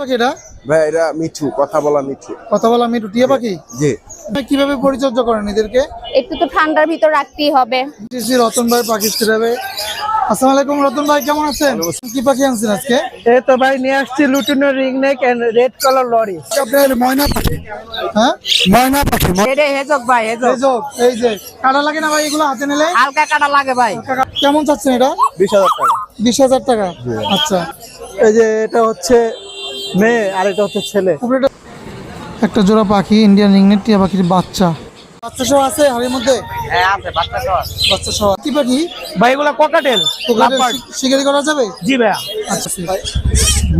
পাখি এটা? ভাই এটা মিঠু কথা বলা মিঠু। কথা বলা আমি টিয়া পাখি? জি। কীভাবে পরিচর্যা করেন এদেরকে? একটু তো ঠান্ডার ভিতর রাখতেই হবে। রতন ভাই পাখি ছিড়াবে আসসালামু আলাইকুম রতন ভাই কেমন আছেন? কি পাখি আনছেন আজকে? এই তো ভাই নিয়ে আসছি lutino ring neck and red colour lory. আপনার ময়না পাখি। হ্যাঁ? ময়না পাখি এটা হেজক ভাই হেজক এই যে এই যে কাটা লাগে না ভাই এগুলো হাতে নিলে? হালকা কাটা লাগে ভাই। কেমন চাচ্ছেন এটা? বিশ হাজার টাকা। বিশ হাজার টাকা। আচ্ছা। এই যে এটা হচ্ছে মেয়ে আর এটা হচ্ছে ছেলে। একটা জোড়া পাখি ইন্ডিয়ান রিংনেট টিয়া পাখির বাচ্চা। বাচ্চা সহ আছে হাড়ির মধ্যে? হ্যাঁ আছে বাচ্চা সহ বাচ্চা সহ। কি পাখি? ভাই এগুলা কোকাটেল শিকারি করা যাবে? জি ভাই। আচ্ছা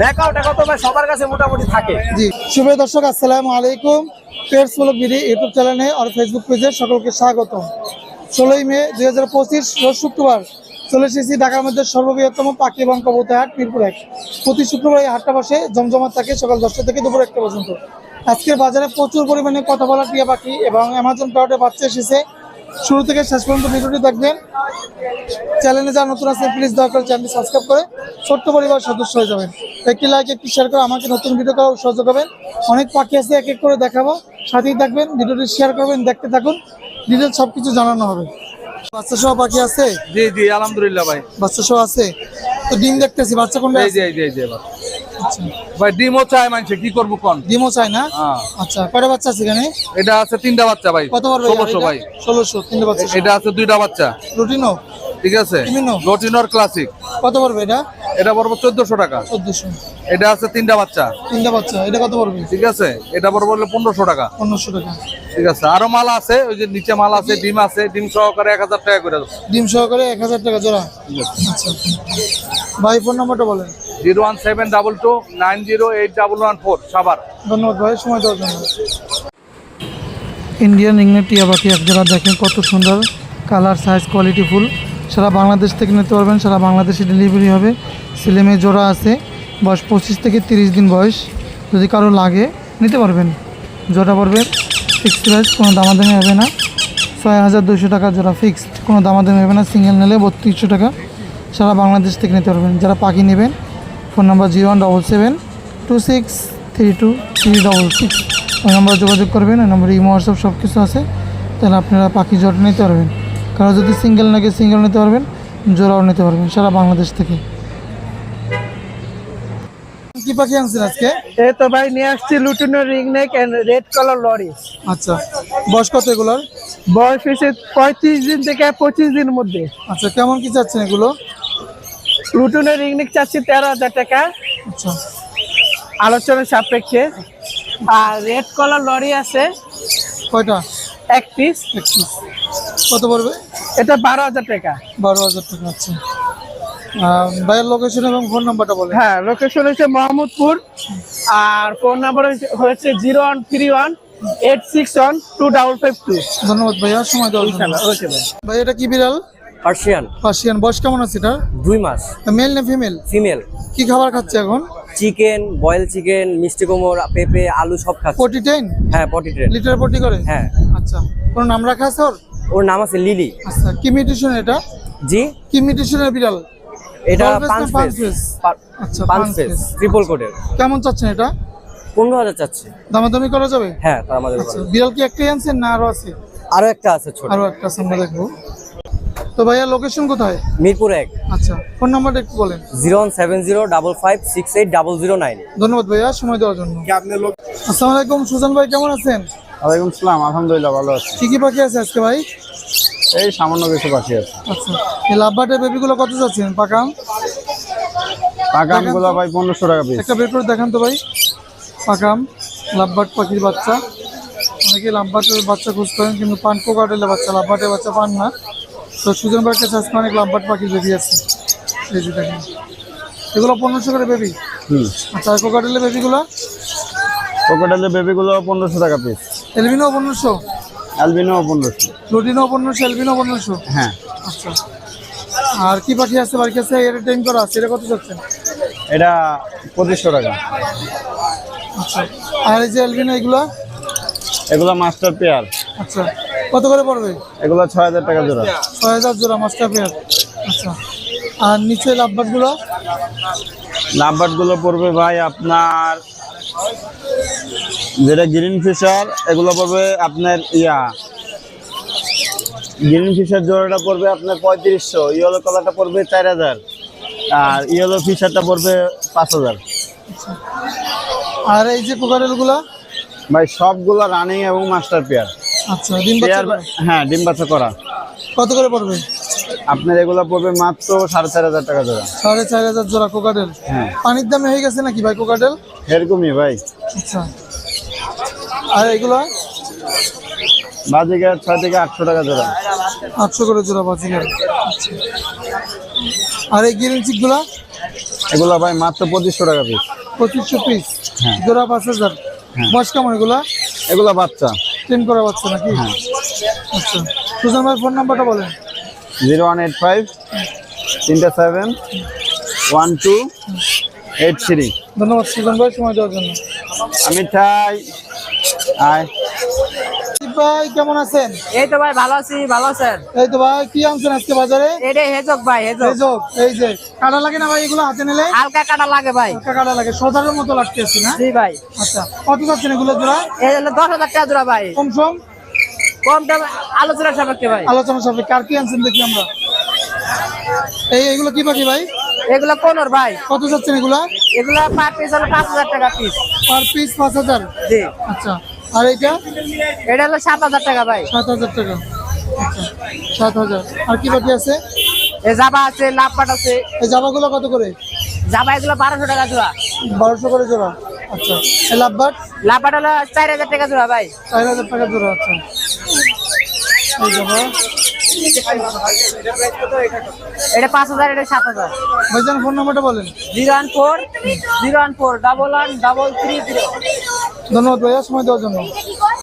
মেকআপ ভাই সবার কাছে মোটামুটি থাকে। জি। শুভ দর্শক আসসালামু আলাইকুম। বিডি ইউটিউব চ্যানেলে আর ফেসবুক পেজে সকলকে স্বাগতম। ষোলোই মে দুই হাজার পঁচিশ শুক্রবার। চলে এসেছি ঢাকার মধ্যে সর্ববৃহত্তম পাখি এবং কবুতর হাট মিরপুর এক। প্রতি শুক্রবার এই হাটটা বসে জমজমাট থাকে সকাল দশটা থেকে দুপুর একটা পর্যন্ত। আজকের বাজারে প্রচুর পরিমাণে কথা বলা টিয়া পাখি এবং অ্যামাজন প্রাউডে বাচ্চা এসেছে। শুরু থেকে শেষ পর্যন্ত ভিডিওটি দেখবেন। চ্যানেলে যারা নতুন আছেন প্লিজ দয়া করে চ্যানেলটি সাবস্ক্রাইব করে ছোট্ট পরিবার সদস্য হয়ে যাবেন। একটি লাইক একটি শেয়ার করে আমাকে নতুন ভিডিও করার সহযোগ হবেন অনেক পাখি আছে, এক এক করে দেখাবো। সাথেই থাকবেন, ভিডিওটি শেয়ার করবেন, দেখতে থাকুন। ডিটেল সব কিছু জানানো হবে। বাচ্চা সহ পাখি আছে? জি জি আলহামদুলিল্লাহ ভাই। বাচ্চা সহ আছে? তো ডিম দেখতেছি বাচ্চা কোনটা জি জি। আচ্ছা। ভাই ডিমও চায় মানছে কি করব কোন? ডিমও চাই না? হ্যাঁ। আচ্ছা কয়টা বাচ্চা আছে এখানে? এটা আছে তিনটা বাচ্চা ভাই। কত পারবে 1600 ভাই। 1600 তিনটা বাচ্চা। এটা আছে দুইটা বাচ্চা। রুটিনও? ঠিক আছে? লটিনর ক্লাসিক কত পারবে এটা? এটা পড়ব চোদ্দশো টাকা। চোদ্দশো। এটা আছে তিনটা বাচ্চা। তিনটে বাচ্চা এটা কত পারবে ঠিক আছে? এটা পড়ব হলো পনেরোশো টাকা। পনেরোশো টাকা। ঠিক আছে? আরও মাল আছে ওই যে নিচে মাল আছে ডিম আছে ডিম সহকারে এক হাজার টাকা করে ডিম সহকারে এক হাজার টাকা জোড়া। আচ্ছা ভাই ফোন নাম্বারটা বলেন। Zero one seven double two nine zero eight double one four. সাবার ধন্যবাদ ভাই সময় দেওয়ার জন্য। ইন্ডিয়ান ইংল্যান্ড টিয়া পাখি এক জোড়া দেখেন কত সুন্দর কালার সাইজ কোয়ালিটি ফুল সারা বাংলাদেশ থেকে নিতে পারবেন, সারা বাংলাদেশে ডেলিভারি হবে। ছেলে মেয়ে জোড়া আছে, বয়স পঁচিশ থেকে তিরিশ দিন বয়স। যদি কারও লাগে, নিতে পারবেন। জোড়া পড়বে ফিক্সড প্রাইস কোনো দামাদামি হবে না। ছয় হাজার দুশো টাকা জোড়া ফিক্সড কোনো দামাদামি হবে না। সিঙ্গেল নিলে বত্রিশশো টাকা। সারা বাংলাদেশ থেকে নিতে পারবেন। যারা পাখি নেবেন, phone number zero one double seven two six three two three double six. ওই নম্বরে যোগাযোগ করবেন, ওই নম্বরে ইমো, হোয়াটসঅ্যাপ সব কিছু আছে। তাহলে আপনারা পাখি জোড়া নিতে পারবেন। কারও যদি সিঙ্গেল নাকি সিঙ্গেল নিতে পারবেন জোড়াও নিতে পারবেন সারা বাংলাদেশ থেকে। কি পাখি আনছেন আজকে? এই তো ভাই নিয়ে আসছি lutino ring neck and red colour lory আচ্ছা বয়স কত এগুলোর? বয়স হয়েছে পঁয়ত্রিশ দিন থেকে পঁচিশ দিনের মধ্যে। আচ্ছা কেমন কি চাচ্ছেন এগুলো? লুটিনো রিং নেক চাচ্ছি তেরো হাজার টাকা। আচ্ছা। আলোচনার সাপেক্ষে। আর রেড কালার লরি আছে। কয়টা? এক পিস একত্রিশ কত পড়বে? এটা বারো হাজার টাকা। বারো হাজার টাকা আচ্ছা। ভাইয়ের লোকেশন এবং ফোন নাম্বারটা বলেন। হ্যাঁ লোকেশন হচ্ছে মোহাম্মদপুর। আর ফোন নাম্বার হচ্ছে zero one three one eight six one two double five two. ধন্যবাদ ভাইয়া সময় দেওয়ার জন্য। ওকে ভাই। ভাই এটা কি বিড়াল? পার্সিয়ান। পার্সিয়ান। বয়স কেমন আছে এটা? দুই মাস। মেল না ফিমেল ফিমেল কি খাবার খাচ্ছে এখন? চিকেন বয়েল চিকেন মিষ্টি কোমর পেঁপে আলু সব খাচ্ছে। পটি টেন হ্যাঁ পটি ট্রেন লিটার পটি করে? হ্যাঁ। আচ্ছা কোন নাম রাখা আছে ওর? ওর নাম আছে লিলি। আচ্ছা কি মিউটেশন এটা? জি। কি মিউটেশনের বিড়াল? এটা পাঁচ ফেস আচ্ছা পাঁচ ফেস ট্রিপল কোডের কেমন চাচ্ছেন এটা? পনেরো হাজার চাচ্ছে। দামাদামি করা যাবে? হ্যাঁ আমাদের আচ্ছা বিড়াল কি একটাই আনছেন না আরও আছে? আরও একটা আছে ছোট। আরও একটা আছে আমরা দেখব। তো ভাইয়া লোকেশন কোথায়? মিরপুর এক। আচ্ছা ফোন নাম্বারটা একটু বলেন। Zero one seven zero double five six eight double zero nine. ধন্যবাদ ভাইয়া সময় দেওয়ার জন্য। আসসালামু আলাইকুম সুজন ভাই কেমন আছেন? ওয়ালাইকুম সালাম আলহামদুলিল্লাহ ভালো আছি। কি কি পাখি আছে আজকে ভাই? এই সামান্য কিছু পাখি আছে। আচ্ছা। এই লাভবাটের বেবিগুলো কত যাচ্ছেন? পাকাম পাকামগুলো ভাই পনেরোশো টাকা পিস একটা বের করে দেখান তো ভাই। পাকাম লাভবাট পাখির বাচ্চা। অনেকে লাভবাটের বাচ্চা খুঁজ করেন কিন্তু পান কোকাটেলের বাচ্চা লাভবাটের বাচ্চা পান না। তো সুজন ভাইয়ের কাছে আজকে অনেক লাভবাট পাখির বেবি আছে। এই যে দেখেন। এগুলো পনেরোশো করে বেবি? হুম। আচ্ছা কোকাটেলের বেবিগুলো? কোকোডালের বেবিগুলো পনেরোশো টাকা পিস এলবিনো পনেরোশো অ্যালবিনো পনেরোশো লুটিনো পনেরোশো এলবিনো পনেরোশো হ্যাঁ। আচ্র আর কি পাখি আছে? বাড়ির কাছে এটা টাইম করা আছে এটা কত যাচ্ছেন? এটা পঁচিশশো টাকা। আচ্ছা। আর এই যে এলবিনো এগুলো? এগুলো মাস্টার পেয়ার। আচ্ছা। কত করে পড়বে? এগুলো ছয় হাজার টাকা জোড়া। ছয় হাজার জোড়া মাস্টার পেয়ার। আচ্ছা। আর নিচে লাভবাটগুলো লাভবার্ডগুলো পড়বে ভাই আপনার যেটা গ্রিন ফিশার এগুলো পড়বে আপনার ইয়া। গ্রিন ফিশার জোড়াটা পড়বে আপনার পঁয়ত্রিশশো ইয়েলো কালারটা পড়বে চার হাজার আর ইয়েলো ফিশারটা পড়বে পাঁচ হাজার। আর এই যে কোকারেলগুলা ভাই সবগুলো রানিং এবং মাস্টার পেয়ার আচ্ছা ডিম বাচ্চা হ্যাঁ ডিম বাচ্চা করা। কত করে পড়বে? আপনার এগুলো পড়বে মাত্র সাড়ে চার হাজার টাকা জোড়া। সাড়ে চার হাজার জোড়া কোকাটেল হ্যাঁ। পানির দামে হয়ে গেছে নাকি ভাই কোকাটেল এরকমই ভাই। আচ্ছা। আর এগুলো? বাজিকার ছয় থেকে আটশো টাকা জোড়া। আটশো করে জোড়া আচ্ছা আর এই গ্রিন চিকগুলা? এগুলো ভাই মাত্র পঁচিশশো টাকা পিস পঁচিশশো পিস হ্যাঁ। জোড়া পাঁচ হাজার। বয়স কেমন এগুলা? এগুলো বাচ্চা। ট্রেন করা বাচ্চা নাকি? হ্যাঁ। আচ্ছা। সুজন ভাই ফোন নাম্বারটা বলেন। জিরো ওয়ান এইট ফাইভ তিনটা seven one two eight three. ধন্যবাদ সুজন ভাই সময় দেওয়ার জন্য। আমি চাই আয় ভাই কেমন আছেন? এই তো ভাই ভালো আছি ভালো আছেন? এই তো ভাই কি আনছেন আজকে বাজারে? এটাই হেজক ভাই হেজক। এই যে এই যে কাটা লাগে না ভাই এগুলো হাতে নিলে? হালকা কাটা লাগে ভাই। হালকা কাটা লাগে সদারের মতো লাগতেছে না? জি ভাই। আচ্ছা কত যাচ্ছেন এগুলো জোড়া? এই হলো দশ হাজার টাকা জোড়া ভাই। কম সম? কম দামে আলোচনা সাপেক্ষে ভাই। আলোচনা সাপেক্ষে আর কি আনছেন দেখি আমরা। এই এগুলো কি পাখি ভাই? এগুলো কোনোর ভাই? কত যাচ্ছেন এগুলা? এগুলো পার পিস হলো পাঁচ হাজার টাকা পিস পার পিস পাঁচ হাজার? জি। আচ্ছা। আর এটা এটা হলো সাত হাজার টাকা ভাই। সাত হাজার টাকা। আচ্ছা সাত হাজার। আর কি বাকি আছে? এ জাবা আছে লাভপাট আছে। এই জামাগুলো কত করে? জাবা এগুলো বারোশো টাকা জোড়া। বারোশো করে জোড়া। আচ্ছা এই লাভবাট লাভপাট হলো চার হাজার টাকা জোড়া ভাই। চার হাজার টাকা জোড়া আচ্ছা। এই জামা এটা পাঁচ হাজার এটা সাত হাজার। ভাইজান ফোন নাম্বারটা বলেন। Zero one four zero one four double one double three zero. ধন্যবাদ ভাইয়া সময় দেওয়ার জন্য।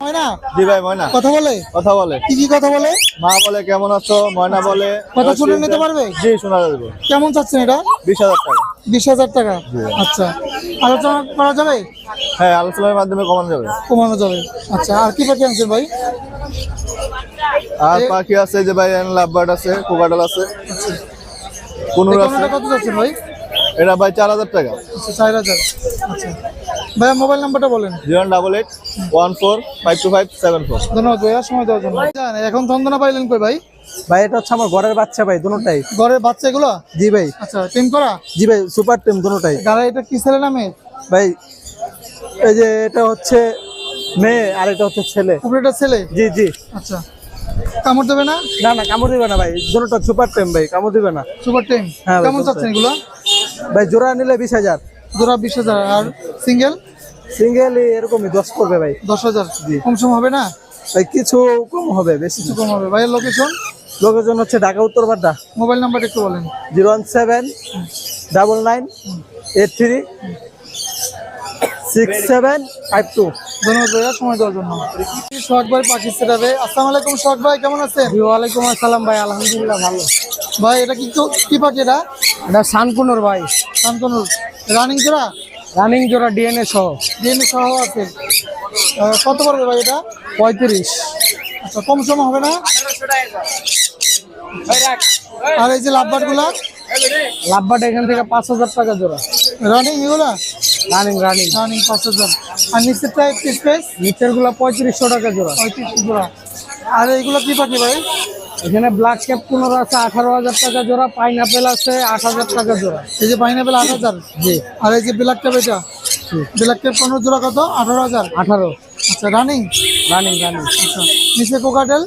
হয় জি ভাই ময়না। কথা বলে? কথা বলে। কি কি কথা বলে? মা বলে কেমন আছো? ময়না বলে। কথা শুনে নিতে পারবে? জি শোনা যাবে। কেমন চাচ্ছেন এটা? বিশ হাজার টাকা। বিশ হাজার টাকা? আচ্ছা। আলোচনা করা যাবে? হ্যাঁ আলোচনার মাধ্যমে কমানো যাবে। কমানো যাবে। আচ্ছা আর কি পাখি আনছেন ভাই? আর পাখি আছে যে ভাই লাভবার্ড আছে কোকাডাল আছে। কুনুর আছে। কত যাচ্ছেন ভাই? এটা ভাই চার হাজার টাকা। আচ্ছা চার হাজার। আচ্ছা। ভাইয়া মোবাইল নাম্বারটা বলেন। Zero double eight one four five two five seven four. ধন্যবাদ ভাইয়া সময় দেওয়ার জন্য। এখন ধন্দনা পাইলেন কই ভাই? ভাই এটা হচ্ছে আমার ঘরের বাচ্চা ভাই দুটোটাই। ঘরের বাচ্চা এগুলো? জি ভাই। আচ্ছা টিম করা? জি ভাই সুপার টিম দুটোটাই। গাড়া এটা কি ছেলে না মেয়ে? ভাই এই যে এটা হচ্ছে মেয়ে আর এটা হচ্ছে ছেলে। উপরেটা ছেলে? জি জি। আচ্ছা। কামড় দেবে না? না না কামড় দিবে না ভাই। দুটোটা সুপার টিম ভাই কামড় দিবে না। সুপার টিম হ্যাঁ কেমন চাচ্ছেন এগুলো? ভাই জোড়া নিলে বিশ হাজার। জোড়া বিশ হাজার। আর সিঙ্গেল সিঙ্গেল এরকমই দশ করবে ভাই। দশ হাজার। কম সম হবে না? ভাই কিছু কম হবে বেশি কিছু কম হবে। ভাইয়ের লোকেশন লোকেজন হচ্ছে ঢাকা উত্তর বাড্ডা। মোবাইল নাম্বার একটু বলেন। Zero one seven double nine eight three six seven five two ধন্যবাদ ভাইয়া সময় দেওয়ার জন্য। সোহাগ ভাই পাখি সেটাবে আসসালামু আলাইকুম সোহাগ ভাই কেমন আছেন? ওয়ালাইকুম আসসালাম ভাই আলহামদুলিল্লাহ ভালো। ভাই এটা কি কি পাখি এটা? এটা শানকুনোর ভাই। শান্তনুর রানিং জোড়া? রানিং জোড়া ডিএনএ সহ। ডিএনএ সহ আছে। কত পড়বে ভাই এটা? পঁয়ত্রিশ। আচ্ছা কম সম হবে না? আর এই যে লাভবারগুলা লাভবাটা এখান থেকে পাঁচ হাজার টাকা জোড়া। রানিং এগুলা? রানিং রানিং রানিং পাঁচ হাজার আর নিচেরটা একটু স্পেস নিচেরগুলা পঁয়ত্রিশশো টাকা জোড়া। পঁয়ত্রিশ জোড়া। আর এইগুলো কি পাখি ভাই? এখানে ব্ল্যাক ক্যাপ পনেরো আছে আঠারো হাজার টাকা জোড়া পাইনাপেল আছে আট হাজার টাকা জোড়া। এই যে পাইনাপেল আট হাজার? জি। আর এই যে ব্ল্যাক ট্যাপ এটা? ব্ল্যাক ট্যাপ পনেরো জোড়া কত? আঠারো হাজার? আঠারো। আচ্ছা রানিং রানিং রানিং আচ্ছা। নিচে কোকাটেল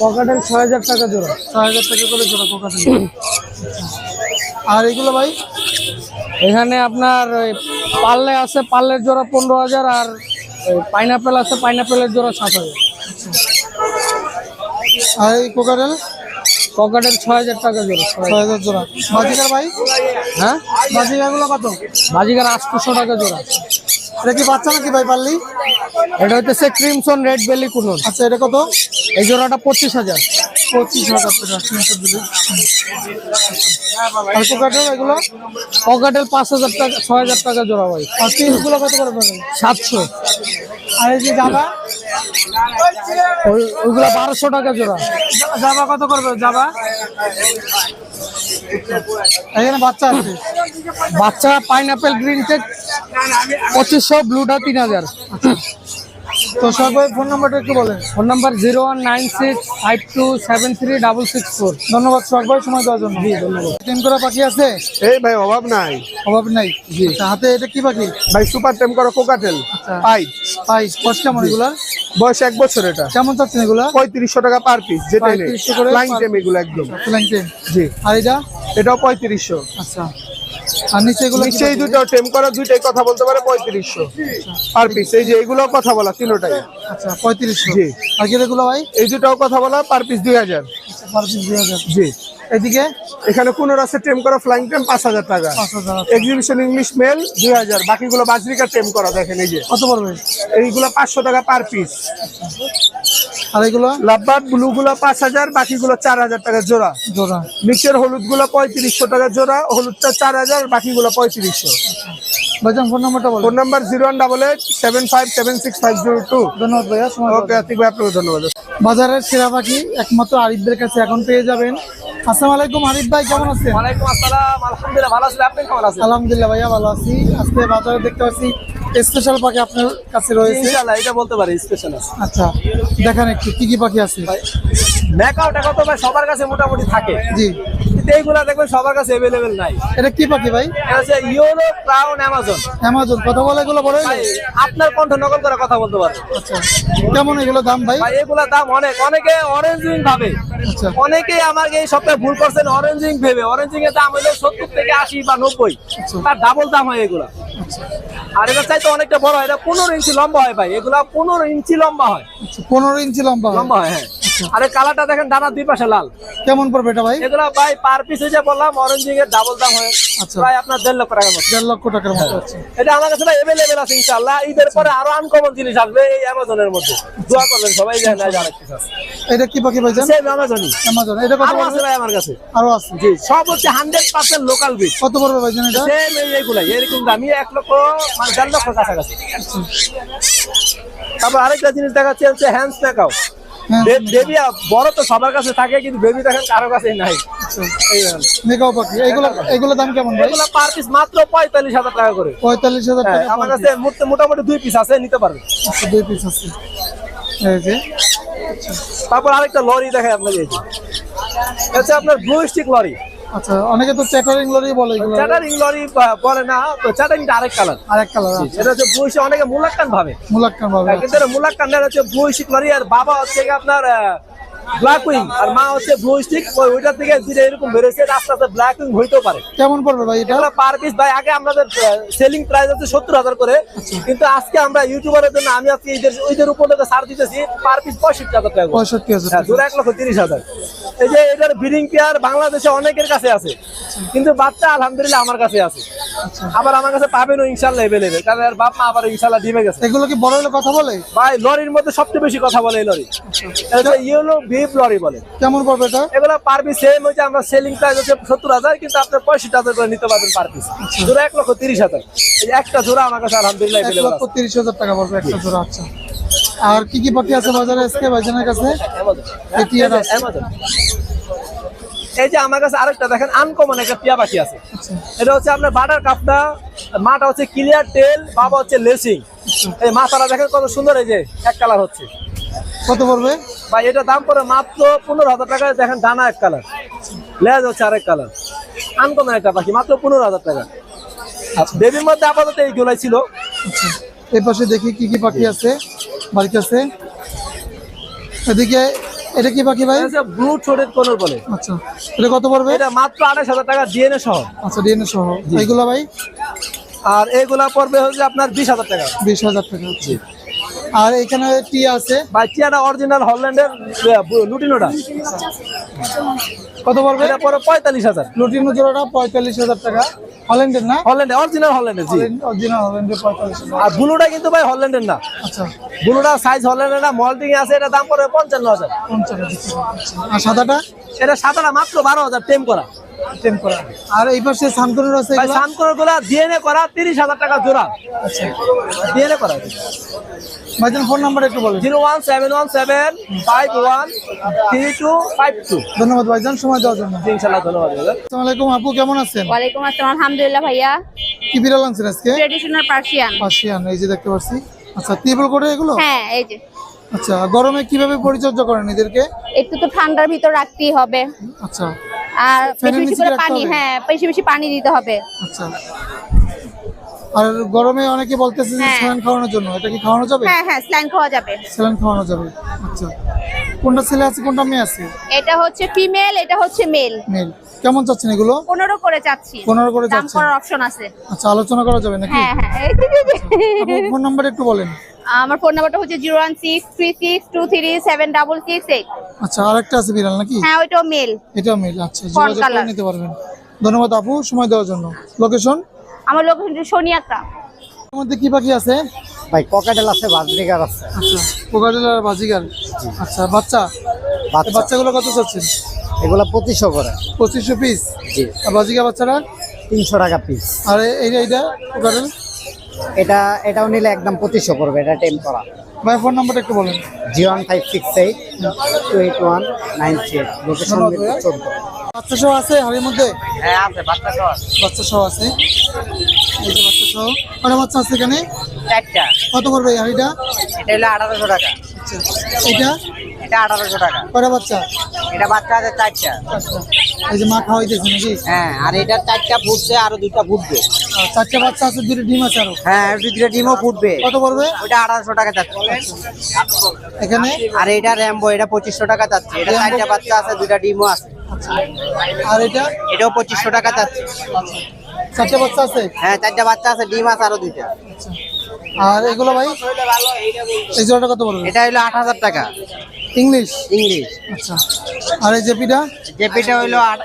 পকেটেল ছয় হাজার টাকা জোড়া। ছয় হাজার টাকা করে জোড়া কোকাটেল আর এগুলো ভাই? এখানে আপনার ওই পাল্লে আছে পাল্লের জোড়া পনেরো হাজার আর পাইনাপেল আছে পাইনাপেলের জোড়া সাত হাজার। আর এই কোকাটেল পকেটেল ছয় হাজার টাকা জোড়া ছয় হাজার। জোড়া। বাজিকার ভাই? হ্যাঁ? বাজিকারগুলো কত? বাজিকার আটশোশো টাকা জোড়া। এটা কি বাচ্চা নাকি ভাই পারলি? এটা হচ্ছে ক্রিমসন রেড বেলি কুনুর আচ্ছা এটা কত? এই জোড়াটা পঁচিশ হাজার। পঁচিশ হাজার টাকা আর কোকাটেল এগুলো? পকেটেল পাঁচ হাজার টাকা ছয় হাজার টাকা জোড়া ভাই। আর পিসগুলো কত করে পাবেন সাতশো। আর এই যে জাবা? ওই- ওইগুলো বারোশো টাকা জোড়া। জাবা কত করবে জাবা? এখানে বাচ্চা আছে। বাচ্চা পাইনাপেল গ্রিন টেক পঁচিশশো ব্লুটা তিন হাজার। তো সব ভাই ফোন নাম্বারটা একটু বলেন। Phone number zero one nine six five two seven three double six four. ধন্যবাদ ভাই সময় দেওয়ার জন্য। ধন্যবাদ। টেম করা পাখি আছে? এই ভাই অভাব নাই। অভাব নাই। আচ্ছা, হাতে এটা কি পাখি? ভাই সুপার টেম করা কোকাটেল। আচ্ছা। পাই। পাই কষ্ট কেমন এগুলা? বয়স এক বছর এটা। কেমন চাচ্ছেন এগুলা? পঁয়ত্রিশশো টাকা পার পিস যেটা নেই। 3500 করে ফ্লাইং per- টেম এগুলো একদম। ফ্লাইং টেম জি। আর এটা? এটাও পঁয়ত্রিশশো। আচ্ছা। আর নিচে এগুলো কি নিচে এই দুটো টেম করা দুইটাই কথা বলতে পারে পঁয়ত্রিশশো পিস এই যে এগুলো কথা বলা তিনোটাই। আচ্ছা পঁয়ত্রিশশো। জি। আর ভাই? এই দুটাও কথা বলা পার পিস দুই হাজার। আচ্ছা পার পিস দুই হাজার। জি। এদিকে? এখানে কোনোর আছে টেম করা ফ্লাইং টেম পাঁচ হাজার টাকা। এক্সিবিশন ইংলিশ মেল দুই হাজার। বাকিগুলো বাজরিকা টেম করা দেখেন এই যে। কত পড়বে? এইগুলো পাঁচশো টাকা পার পিস আর এগুলো? লাভবাদ ব্লু গুলো পাঁচ হাজার বাকিগুলো চার হাজার টাকা জোড়া। জোড়া। নিচের হলুদগুলো পঁয়ত্রিশশো টাকা জোড়া হলুদটা চার হাজার বাকিগুলো পঁয়ত্রিশশো। ভাইজান ফোন নাম্বারটা বলুন phone number zero one double eight seven five seven six five zero two. ধন্যবাদ ভাইয়া ওকে আতিক ভাই আপনাকে ধন্যবাদ। বাজারের সেরা পাখি একমাত্র আরিফদের কাছে এখন পেয়ে যাবেন। আসসালামু আলাইকুম আরিফ ভাই কেমন আছেন? ওয়ালাইকুম আসসালাম আলহামদুলিল্লাহ ভালো আছি আপনি কেমন আছেন? আলহামদুলিল্লাহ ভাইয়া ভালো আছি। আজকে বাজারে দেখতে পাচ্ছি স্পেশাল পাখি আপনার কাছে রয়েছে? ইনশাআল্লাহ এটা বলতে পারি স্পেশাল আছে। আচ্ছা দেখান একটু কি কি পাখি আছে? মেকআপ টেকআপ তো ভাই সবার কাছে মোটামুটি থাকে। জি। এইগুলা দেখবেন সবার কাছে নাই। এটা কি পাখি ভাই? এটা হচ্ছে ইউরো ক্রাউন অ্যামাজন অ্যামাজন কথা বলে এগুলো বড় ভাই আপনার কণ্ঠ নকল করে কথা বলতে পারবে। আচ্ছা কেমন এগুলো দাম ভাই? ভাই এগুলার দাম অনেক অনেকে অরেঞ্জিং ভাবে। আচ্ছা। অনেকেই আমাকে এই সপ্তাহে ভুল করছেন অরেঞ্জিং ভেবে। অরেঞ্জিং এর দাম হলো সত্তর থেকে আশি বা নব্বই। তার ডাবল দাম হয় এগুলা। আর এটা চাইতে অনেকটা বড় হয়। এটা পনেরো ইঞ্চি লম্বা হয় ভাই। এগুলা পনেরো ইঞ্চি লম্বা হয়। পনেরো ইঞ্চি লম্বা। লম্বা হয় হ্যাঁ। আর কালারটা দেখেন ডানা দুই পাশে লাল। কেমন পড়বে এটা ভাই? এগুলা ভাই পার পিস যে বললাম অরেঞ্জিং এর ডাবল দাম হয়। আচ্ছা। প্রায় আপনার দেড় লক্ষ টাকার মতো। দেড় লক্ষ টাকার মতো আছে এটা আমার কাছে এভেলেবেল আছে ইনশাআল্লাহ। ঈদের পরে আরও আনকমন জিনিস আসবে এই অ্যামাজনের মধ্যে। দোয়া করবেন সবাই জানেন কিছু আছে এটা কি পাখি ভাই সেম অ্যামাজনই অ্যামাজন এটা কত আছে ভাই আমার কাছে। আরও আছে। জি সব হচ্ছে হান্ড্রেড পার্সেন্ট লোকাল বিট কত পড়বে ভাই এটা? সেম এইগুলাই এরকম দামি এক লক্ষ মানে দেড় লক্ষ কাছাকাছি। তারপর আরেকটা জিনিস দেখাচ্ছে হচ্ছে হ্যান্ডস মেকআপ হ্যাঁ বেবি বড় তো সবার কাছে থাকে কিন্তু বেবি দেখেন কারও কাছেই নাই। এই মেকাও পাখি এগুলো এগুলো দাম কেমন ভাই? এগুলো পার পিস মাত্র পঁয়তাল্লিশ হাজার টাকা করে। পঁয়তাল্লিশ হাজার হ্যাঁ, টাকা আমার কাছে মোটামুটি দুই পিস আছে নিতে পারবে। আচ্ছা, দুই পিস আছে। এই যে। তারপর আরেকটা লরি আপনাকে। এই যে। আপনার ব্লু স্টিক লরি। আচ্ছা অনেকে তো চ্যাটারিং লরি বলে এগুলো। চ্যাটারিং লরি বলে না তো চ্যাটারিংটা আরেক কালার আরেক কালার এটা হচ্ছে ব্লু অনেকে মুলাক্কান ভাবে। মুলাক্কান ভাবে হ্যাঁ, কিন্তু এটা মুলাক্কানটা হচ্ছে ব্লু স্টিক লরি আর বাবা হচ্ছে আপনার ব্ল্যাক উইং আর মা হচ্ছে ব্লু স্টিক ওইটার থেকে যেটা এরকম বেরোচ্ছে আস্তে আস্তে ব্ল্যাক উইং হইতেও পারে। কেমন পড়বে ভাই এটা? পার পিস ভাই আগে আমাদের সেলিং প্রাইস হচ্ছে সত্তর হাজার করে কিন্তু আজকে আমরা ইউটিউবারের জন্য আমি আজকে ঈদের ঈদের উপর ছাড় দিতেছি পার পিস পঁয়ষট্টি হাজার টাকা পঁয়ষট্টি হাজার হ্যাঁ জোড়া এক লক্ষ তিরিশ হাজার। এই যে এটার ব্রিডিং পেয়ার বাংলাদেশে অনেকের কাছে আছে কিন্তু বাচ্চা আলহামদুলিল্লাহ আমার কাছে আছে। আবার আমার কাছে পাবেন ইনশাল্লাহ এভেলেবেল কারণ এর বাপ মা আবার ইনশাল্লাহ ডিমে গেছে। এগুলো কি বড় হলে কথা বলে? ভাই লরির মধ্যে সবচেয়ে বেশি কথা বলে এই লরি। ইয়েলো লরি বলে। কেমন পড়বে এটা? এগুলো পার পিস সেম হচ্ছে আমরা সেলিং প্রাইস হচ্ছে সত্তর হাজার কিন্তু আপনি পঁয়ষট্টি হাজার করে নিতে পারবেন পার পিস জোড়া এক লক্ষ তিরিশ হাজার। একটা জোড়া আমার কাছে আলহামদুলিল্লাহ এক লক্ষ তিরিশ হাজার টাকা পড়বে একটা জোড়া আচ্ছা। আর কি কি পাখি আছে বাজারে আজকে কাছে। এই যে আমার কাছে আরেকটা দেখেন আনকমন একটা টিয়া পাখি আছে। এটা হচ্ছে আপনার বাটার কাপটা মাটা হচ্ছে ক্লিয়ার টেল বাবা হচ্ছে লেসিং এই মাথাটা দেখেন কত সুন্দর এই যে এক কালার হচ্ছে। কত পড়বে? ভাই এটা দাম পড়ে মাত্র পনেরো হাজার টাকা। দেখেন ডানা এক কালার লেজ হচ্ছে আরেক কালার আনকমন একটা পাখি মাত্র পনেরো হাজার টাকা। বেবির মধ্যে আপাতত এইগুলাই ছিল। আচ্ছা এই পাশে দেখি কি কি পাখি আছে বাড়িতে আছে। এদিকে এটা কি পাখি ভাই? ব্লু ঠোঁটের কোনর বলে। আচ্ছা এটা কত পড়বে? এটা মাত্র আঠাশ হাজার টাকা ডিএনএ সহ। আচ্ছা ডিএনএ সহ। এইগুলো ভাই? আর এইগুলা পড়বে হচ্ছে আপনার বিশ হাজার টাকা। বিশ হাজার টাকা আছে আর এখানে টি আছে। বাচ্চাটা অরিজিনাল হল্যান্ডের লুটিনোটা? কত পড়বে? এটা পঁয়তাল্লিশ হাজার। লুটিনো জোড়াটা পঁয়তাল্লিশ হাজার টাকা। হল্যান্ডের না? হল্যান্ডে অরিজিনাল হল্যান্ডের জি। অরিজিনাল হল্যান্ডের পঁয়তাল্লিশ হাজার। আর ব্লুটা কিন্তু ভাই হল্যান্ডের না। আচ্ছা। ব্লুটা সাইজ হল্যান্ডের না মল্টিং আছে এটা দাম পড়বে পঞ্চান্ন হাজার। পঞ্চান্ন হাজার। টাকা। আচ্ছা। আর সাদাটা? এটা সাদাটা মাত্র বারো হাজার টেম করা। টেম করা। আর এই পাশে সানকনের আছে ভাই গুলা ডিএনএ করা তিরিশ হাজার টাকা জোড়া। আচ্ছা। ডিএনএ করা ভাইজান ফোন নাম্বার একটু বলেন। Zero one seven one seven five one three two five two. ধন্যবাদ ভাইজান সময় দেওয়ার জন্য। ইনশাল্লাহ ধন্যবাদ আসসালামু আলাইকুম আপু কেমন আছেন? ওয়ালাইকুম আসসালাম আলহামদুলিল্লাহ ভাইয়া। কি বিড়াল আনছেন আজকে? ট্রেডিশনাল পার্সিয়ান পার্সিয়ান এই যে দেখতে পাচ্ছি। আচ্ছা টেবিল করে এগুলো? হ্যাঁ এই যে। আচ্ছা গরমে কীভাবে পরিচর্যা করেন এদেরকে? একটু তো ঠান্ডার ভিতর রাখতেই হবে। আচ্ছা। আর বেশি বেশি করে পানি হ্যাঁ বেশি বেশি পানি দিতে হবে। আচ্ছা। আর গরমে অনেকে বলতেছে যে হ্যাঁ। স্যালাইন খাওয়ানোর জন্য এটা কি খাওয়ানো যাবে? হ্যাঁ হ্যাঁ স্ল্যান খাওয়া যাবে। স্যালাইন খাওয়ানো যাবে আচ্ছা। কোনটা ছেলে আছে কোনটা মেয়ে আছে? এটা হচ্ছে ফিমেল এটা হচ্ছে মেল। মেল। কেমন চাচ্ছেন এগুলো? পনেরো করে চাচ্ছি। 15 করে দাম করার অপশন আছে। আচ্ছা আলোচনা করা যাবে নাকি? হ্যাঁ হ্যাঁ। এই। ফোন নাম্বার একটু বলেন। আমার ফোন নাম্বারটা হচ্ছে আচ্ছা আরেকটা আছে বিড়াল নাকি? হ্যাঁ ওইটাও মেল। এটা মেল আচ্ছা যোগাযোগ করে নিতে পারবেন। ধন্যবাদ আপু সময় দেওয়ার জন্য। লোকেশন আমার লোকেশন সোনিয়াকা মধ্যে কি পাখি আছে? ভাই ককাটেল আছে বাজরিকার আছে। আচ্ছা কোকাটেল আর বাজিগার। আচ্ছা বাচ্চা? বাচ্চাগুলো কত চাচ্ছেন? এগুলো পঁচিশশো করে। পঁচিশশো পিস জি। আর বাজিকা বাচ্চারা? তিনশো টাকা পিস আর এইটা এইটা কোকাটেল এটা এটাও নিলে একদম পঁচিশশো পড়বে এটা টেম করা। ভাই ফোন নাম্বারটা একটু বলেন। Zero one five six eight two eight one nine three location ভাইয়া। চোদ্দ। বাচ্চা সহ আছে হাড়ির মধ্যে? হ্যাঁ আছে বাচ্চা সহ বাচ্চা সহ আছে। এই যে বাচ্চা সহ কটা বাচ্চা আছে এখানে? চারটা। কত করবে এই হাড়িটা? এটা হলো আঠারোশো টাকা। আচ্ছা। এটা আঠারোশো টাকা। কটা বাচ্চা? এটা বাচ্চা আছে চারটা। আচ্ছা। এই যে মা খাওয়াইতেছে নাকি? হ্যাঁ আর এটা চারটা ফুটছে আরও দুইটা ফুটবে। আর চারটে বাচ্চা আছে দুটো ডিম আছে আরও? হ্যাঁ দুটা ডিমও ফুটবে। কত পড়বে? ওটা আঠারোশো টাকা চাচ্ছে। এখানে? আর এটা র্যাম্বো এটা পঁচিশশো টাকা চাচ্ছে। এটা চারটা বাচ্চা আছে দুইটা ডিমও আছে। আর এটা? এটাও পঁচিশশো টাকা চাচ্ছে। চারটে বাচ্চা আছে? হ্যাঁ চারটা বাচ্চা আছে ডিম আছে আরও দুইটা। আর এগুলো ভাই? এই জোড়াটা কত পড়বে? এটা হলো আট হাজার টাকা। ইংলিশ? ইংলিশ। আচ্ছা। আর এই জেপিটা? জেপিটা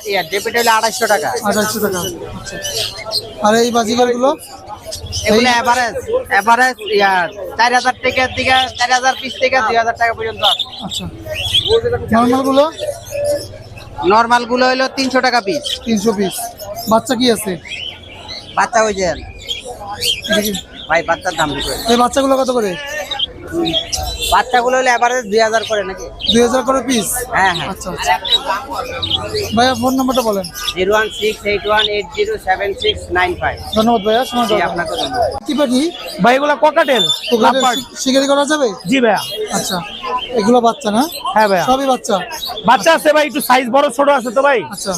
ইয়া, জেপিটা হইল আড়াইশো টাকা। আঠাশশো টাকা। আচ্ছা। আর এই বাজিগারগুলো? এগুলো এভারেজ এভারেজ ইয়া চার হাজার টাকার থেকে চার হাজার পিস থেকে দুই হাজার টাকা পর্যন্ত আচ্ছা। নর্মালগুলো? নর্মালগুলো হইল তিনশো টাকা পিস। তিনশো পিস। বাচ্চা কি আছে? বাচ্চা ওই যে দেখি ভাই বাচ্চার দাম এই বাচ্চাগুলো কত করে? বাচ্চাগুলো হলে এভারেজ দুই হাজার করে নাকি? দুই হাজার করে পিস হ্যাঁ হ্যাঁ। আচ্ছা আচ্ছা। ভাইয়া ফোন নাম্বারটা বলেন। Zero one six eight one eight zero seven six nine five. ধন্যবাদ ভাইয়া সময়। আপনাকে ধন্যবাদ। কি পাখি? ভাই এগুলা ককাটেল শিকারি করা যাবে? জি ভাইয়া। আচ্ছা। এগুলো বাচ্চা না? হ্যাঁ ভাইয়া। সবই বাচ্চা? বাচ্চা আছে ভাই একটু সাইজ বড় ছোট আছে তো ভাই। আচ্ছা।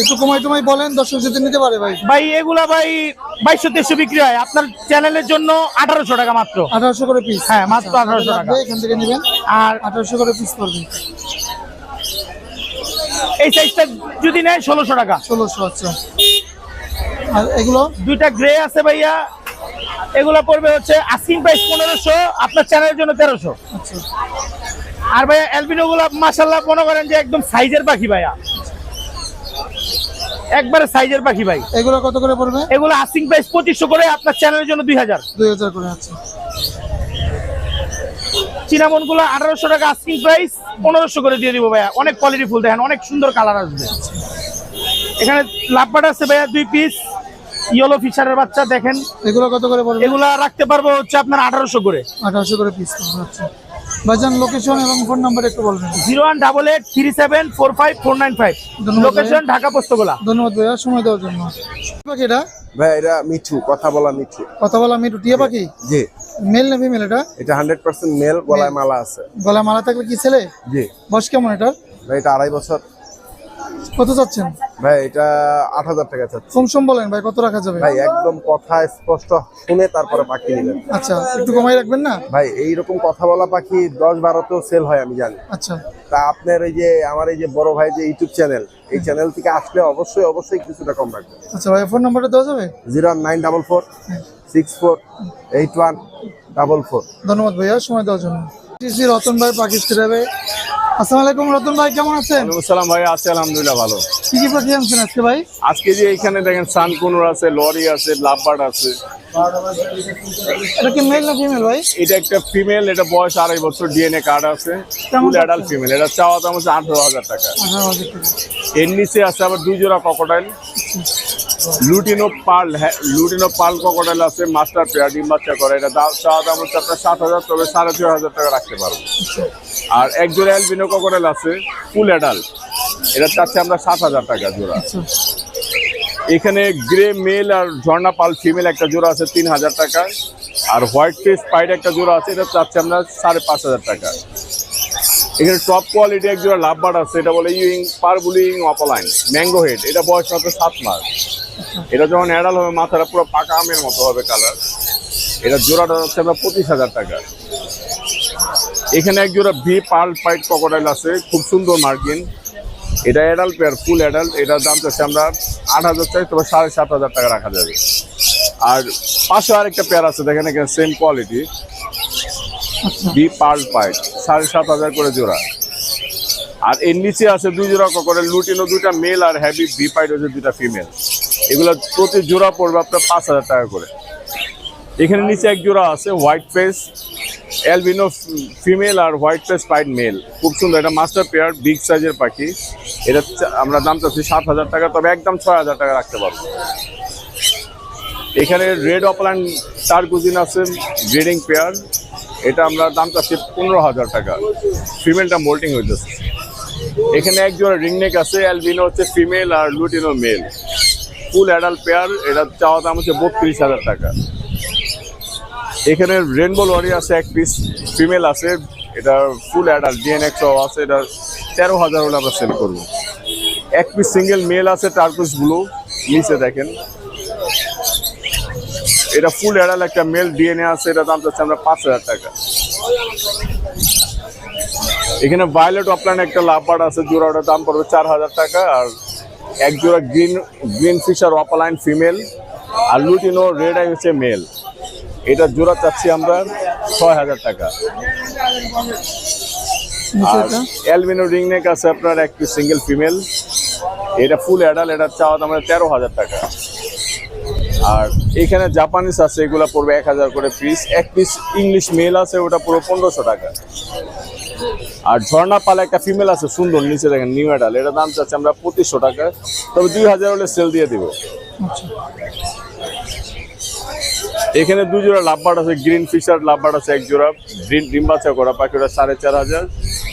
একটু কমাই টমাই বলেন দর্শক যদি নিতে পারে ভাই। ভাই এগুলা ভাই বাইশশো তেইশশো বিক্রি হয়। আপনার চ্যানেলের জন্য আঠারোশো টাকা মাত্র। আঠারোশো করে পিস হ্যাঁ, মাত্র 1800 টাকা। এখান থেকে নেবেন। আর আঠারোশো করে পিস করবেন। এই সাইজটা যদি নেয় ষোলোশো টাকা। ষোলোশো আচ্ছা। আর এগুলো? দুইটা গ্রে আছে ভাইয়া। এগুলা পড়বে হচ্ছে আস্কিং প্রাইস পনেরোশো আপনার চ্যানেলের জন্য তেরোশো। আচ্ছা আর ভাইয়া অ্যালবিনো গুলা মাসাল্লাহ মনে করেন যে একদম সাইজের পাখি ভাইয়া। একবারে সাইজের পাখি ভাই। এগুলো কত করে পড়বে? এগুলো আস্কিং প্রাইস পঁচিশশো করে আপনার চ্যানেলের জন্য দুই হাজার। দুই হাজার করে আচ্ছা। চিনামনগুলো আঠারোশো টাকা আস্কিং প্রাইস পনেরোশো করে দিয়ে দিব ভাইয়া। অনেক কোয়ালিটি ফুল দেখেন অনেক সুন্দর কালার আসবে। এখানে লাভবাট আছে ভাইয়া দুই পিস ইয়েলো ফিশারের বাচ্চা দেখেন। এগুলো কত করে পড়বে? এগুলা রাখতে পারব হচ্ছে আপনার আঠারোশো করে। আঠারোশো করে পিস আচ্ছা। ভাইজান লোকেশন এবং ফোন নাম্বার একটু বলবেন zero one double eight three seven four five four nine five. Location Dhaka Postogola. ধন্যবাদ ভাইয়া সময় দেওয়ার জন্য। পাখি এটা? ভাই এটা মিঠু কথা বলা মিঠু। কথা বলা মিঠু টিয়া পাখি? জি। মেল না ফিমেল এটা? এটা হান্ড্রেড পার্সেন্ট মেল গলায় মালা আছে। গলায় মালা থাকলে কি ছেলে? জি। বয়স কেমন এটা ভাই এটা আড়াই বছর। কত চাচ্ছেন? ভাই এটা আট হাজার টাকা চাচ্ছে। কম সম বলেন ভাই কত রাখা যাবে? ভাই একদম কথা স্পষ্ট শুনে তারপরে পাখি নেবেন আচ্ছা একটু কমাই রাখবেন না? ভাই এইরকম কথা বলা পাখি দশ বারোতেও সেল হয় আমি জানি। আচ্ছা। তা আপনার এই যে আমার এই যে বড় ভাই যে ইউটিউব চ্যানেল এই চ্যানেল থেকে আসলে অবশ্যই অবশ্যই কিছুটা কম রাখবেন। আচ্ছা ভাই ফোন নাম্বারটা দেওয়া যাবে? Zero nine double four six four eight one double four. ধন্যবাদ ভাইয়া সময় দেওয়ার জন্য। টিসি রতন ভাই পাকিস্তানে আসসালামু আলাইকুম রতন ভাই কেমন আছেন? সালাম ভাই আছে আলহামদুলিল্লাহ ভালো। কি কি পাখি আনছেন আজকে ভাই? আজকে যে এখানে দেখেন সানকুনুর আছে লরি আছে লাভবার্ড আছে। এটা কি মেল না ফিমেল ভাই? এটা একটা ফিমেল এটা বয়স আড়াই বছর ডিএনএ কার্ড আছে। ফুল অ্যাডাল্ট ফিমেল এটা চাওয়া দাম হচ্ছে আঠারো হাজার টাকা। এর নিচে আছে আবার দুই জোড়া ককোডাইল লুটিনো পার্ল হ্যাঁ লুটিনো পার্ল ককোডাইল আছে মাস্টার পেয়ার ডিম বাচ্চা করে। এটা দাম চাওয়া দাম হচ্ছে আপনার সাত হাজার তবে সাড়ে ছয় হাজার টাকা রাখতে পারব। আর এক জোড়া অ্যালবিনো ককোডাইল আছে ফুল অ্যাডাল্ট এটা চাচ্ছে আমরা সাত হাজার টাকা জোড়া। এখানে গ্রে মেল আর ঝর্ণা পাল ফিমেল একটা জোড়া আছে তিন হাজার টাকা। আর হোয়াইট ফেস পাইড একটা জোড়া আছে, এটা চাচ্ছে আমরা সাড়ে পাঁচ হাজার টাকা। এখানে টপ কোয়ালিটি এক জোড়া লাভবার আছে, এটা বলে ইউইং পারবুলিং, অপলাইন, ম্যাঙ্গো হেড। এটা বয়স মাত্র সাত মাস। এটা যখন অ্যাডাল হবে, মাথাটা পুরো পাকা আমের মতো হবে কালার এটা জোড়াটা হচ্ছে আমরা পঁচিশ হাজার টাকা। এখানে এক জোড়া ভি পার্ল পাইট ককোডাইল আছে, খুব সুন্দর মার্কিন এটা অ্যাডাল্ট পেয়ার ফুল অ্যাডাল্ট এটার দাম চাচ্ছে আমরা আট হাজার চাই তবে সাড়ে সাত হাজার টাকা রাখা যাবে। আর পাশে আরেকটা পেয়ার আছে দেখেন এখানে same quality B pearl pied সাড়ে সাত হাজার করে জোড়া। আর এর নিচে আছে দুই জোড়া ককরের লুটিনো দুইটা মেল আর হ্যাভি বি পাইট হচ্ছে দুইটা ফিমেল এগুলো প্রতি জোড়া পড়বে আপনার পাঁচ হাজার টাকা করে। এখানে নিচে এক জোড়া আছে হোয়াইট ফেস অ্যালবিনো ফিমেল আর হোয়াইট ফেস পাইট মেল খুব সুন্দর, এটা মাস্টার পেয়ার বিগ সাইজের পাখি। এটা আমরা দাম চাচ্ছি সাত হাজার টাকা, তবে একদম ছয় হাজার টাকা রাখতে পারব। এখানে রেড অপল্যান্ড চার কুজিন আছে ব্রিডিং পেয়ার এটা আমরা দাম চাচ্ছি পনেরো হাজার টাকা। ফিমেলটা মোল্টিং হইতেছে। এখানে এক জোড়া রিংনেক আছে অ্যালবিনো হচ্ছে ফিমেল আর lutino male full adult pair এটা চাওয়া দাম হচ্ছে বত্রিশ হাজার টাকা। এখানে রেনবো লরি আছে, এক পিস ফিমেল আছে, এটা ফুল অ্যাডাল্ট ডিএনএক্স আছে, এটা তেরো হাজার হলে আমরা সেল করব। এক পিস সিঙ্গেল মেল আছে টার্কুস ব্লু নিচে দেখেন। এটা ফুল অ্যাডাল একটা মেল ডিএনএ আছে, এটা দাম চাচ্ছে আমরা পাঁচ হাজার টাকা। এখানে ভায়োলেট অপলাইন একটা লাভবার্ড আছে, জোড়াটার দাম পড়বে চার হাজার টাকা, আর এক জোড়া green green Fischer opaline female আর লুটিনো রেড আই হচ্ছে মেল এটা জোড়া চাচ্ছি আমরা ছয় হাজার টাকা। আর এটা অ্যালবিনো রিং নেক আছে আপনার এক পিস সিঙ্গেল ফিমেল এটা ফুল অ্যাডাল এটা চাওয়া দাম তেরো হাজার টাকা। আর এখানে জাপানিস আছে এগুলো পড়বে এক হাজার করে পিস এক পিস ইংলিশ মেল আছে ওটা পুরো পনেরোশো টাকা। আর ঝর্ণা পালা একটা ফিমেল আছে সুন্দর নিচে দেখেন নিউ অ্যাডাল এটা দাম চাচ্ছে আমরা পঁচিশশো টাকা। তবে দুই হাজার হলে সেল দিয়ে দিব। এখানে দু জোড়া লাভবার্ড আছে গ্রিন ফিশার লাভবার্ড আছে এক জোড়া গ্রিন ডিম বাচ্চা করা পাখি ওটা সাড়ে চার হাজার।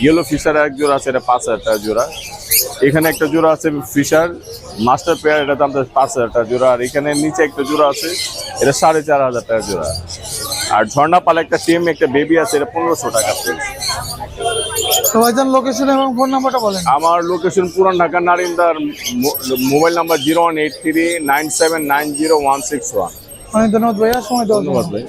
ইয়েলো ফিশার এক জোড়া আছে এটা পাঁচ হাজার টাকা জোড়া। এখানে একটা জোড়া আছে ফিশার মাস্টার পেয়ার এটা দাম পাঁচ হাজার টাকা জোড়া। আর এখানে নিচে একটা জোড়া আছে এটা সাড়ে চার হাজার টাকা জোড়া। আর ঝর্ণা পালা একটা টিম একটা বেবি আছে এটা পনেরোশো টাকা ভাইজান লোকেশন এবং ফোন নাম্বারটা বলেন। আমার লোকেশন পুরান Dhaka নারিন্দার mobile number zero one eight three nine seven nine zero one six one অনেক ধন্যবাদ ভাইয়া সময় দেওয়ার। ধন্যবাদ ভাই